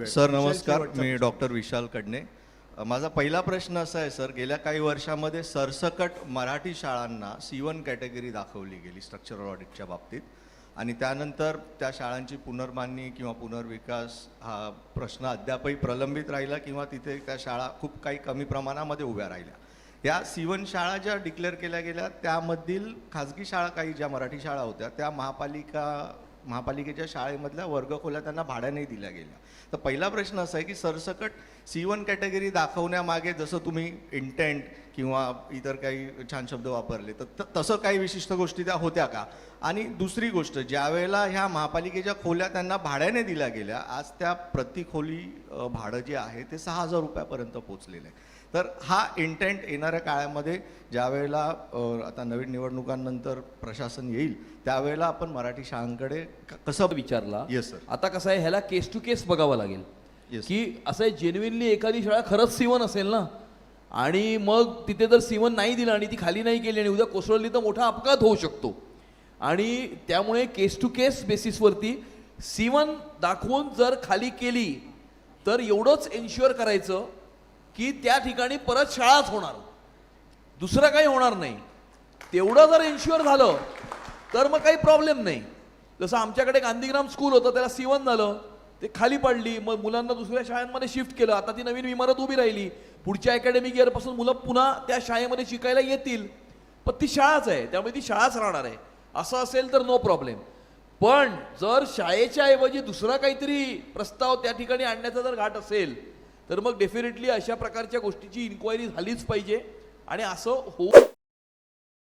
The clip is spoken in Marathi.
वेळ. सर नमस्कार मी डॉक्टर विशाल कडणे. माझा पहिला प्रश्न असा आहे सर गेल्या काही वर्षामध्ये सरसकट मराठी शाळांना सी वन कॅटेगरी दाखवली गेली स्ट्रक्चरल ऑडिटच्या बाबतीत. आणि त्यानंतर त्या शाळांची पुनर्बांधणी किंवा पुनर्विकास हा प्रश्न अद्यापही प्रलंबित राहिला किंवा तिथे त्या शाळा खूप काही कमी प्रमाणामध्ये उभ्या राहिल्या. या सी वन शाळा ज्या डिक्लेअर केल्या गेल्या त्यामधील खाजगी शाळा काही ज्या मराठी शाळा होत्या त्या महापालिका महापालिकेच्या शाळेमधल्या वर्गखोल्या त्यांना भाड्याने दिल्या गेल्या. तर पहिला प्रश्न असा आहे की सरसकट सी वन कॅटेगरी दाखवण्यामागे जसं तुम्ही इंटेंट किंवा इतर काही छान शब्द वापरले तर त- तसं काही विशिष्ट गोष्टी त्या होत्या का? आणि दुसरी गोष्ट ज्यावेळेला ह्या महापालिकेच्या खोल्या त्यांना भाड्याने दिल्या गेल्या आज त्या प्रति खोली भाडं जे आहे ते सहा हजार रुपयापर्यंत पोचलेलं आहे. तर हा इंटेंट येणाऱ्या काळामध्ये ज्या वेळेला अ, आता नवीन निवडणुकांनंतर प्रशासन येईल त्यावेळेला आपण मराठी शाळांकडे कसं विचारला येस सर आता कसं आहे ह्याला केस टू केस बघावं लागेल. Yes. की असं आहे जेन्युनली एखादी शाळा खरंच सीवन असेल ना आणि मग तिथे जर सीवन नाही दिलं आणि ती खाली नाही केली आणि उद्या कोसळली तर मोठा अपघात होऊ शकतो. आणि त्यामुळे केस टू केस बेसिसवरती सीवन दाखवून जर खाली केली तर एवढंच एन्श्युअर करायचं की त्या ठिकाणी परत शाळाच होणार. दुसरं काही होणार नाही. तेवढं जर इन्श्युअर झालं तर मग काही प्रॉब्लेम नाही. जसं आमच्याकडे गांधीग्राम स्कूल होतं त्याला सीवन झालं. ते खाली पडली मग मुलांना दुसऱ्या शाळांमध्ये शिफ्ट केलं. आता ती नवीन इमारत उभी राहिली. पुढच्या अकॅडमिक इयरपासून मुलं पुन्हा त्या शाळेमध्ये शिकायला येतील. पण ती शाळाच आहे. त्यामुळे ती शाळाच राहणार आहे. असं असेल तर नो प्रॉब्लेम पण जर शाळेच्या ऐवजी दुसरा काहीतरी प्रस्ताव त्या ठिकाणी आणण्याचा जर घाट असेल तर मग डेफिनेटली अशा प्रकारच्या गोष्टीची इन्क्वायरी झालीच पाहिजे. आणि असं होऊ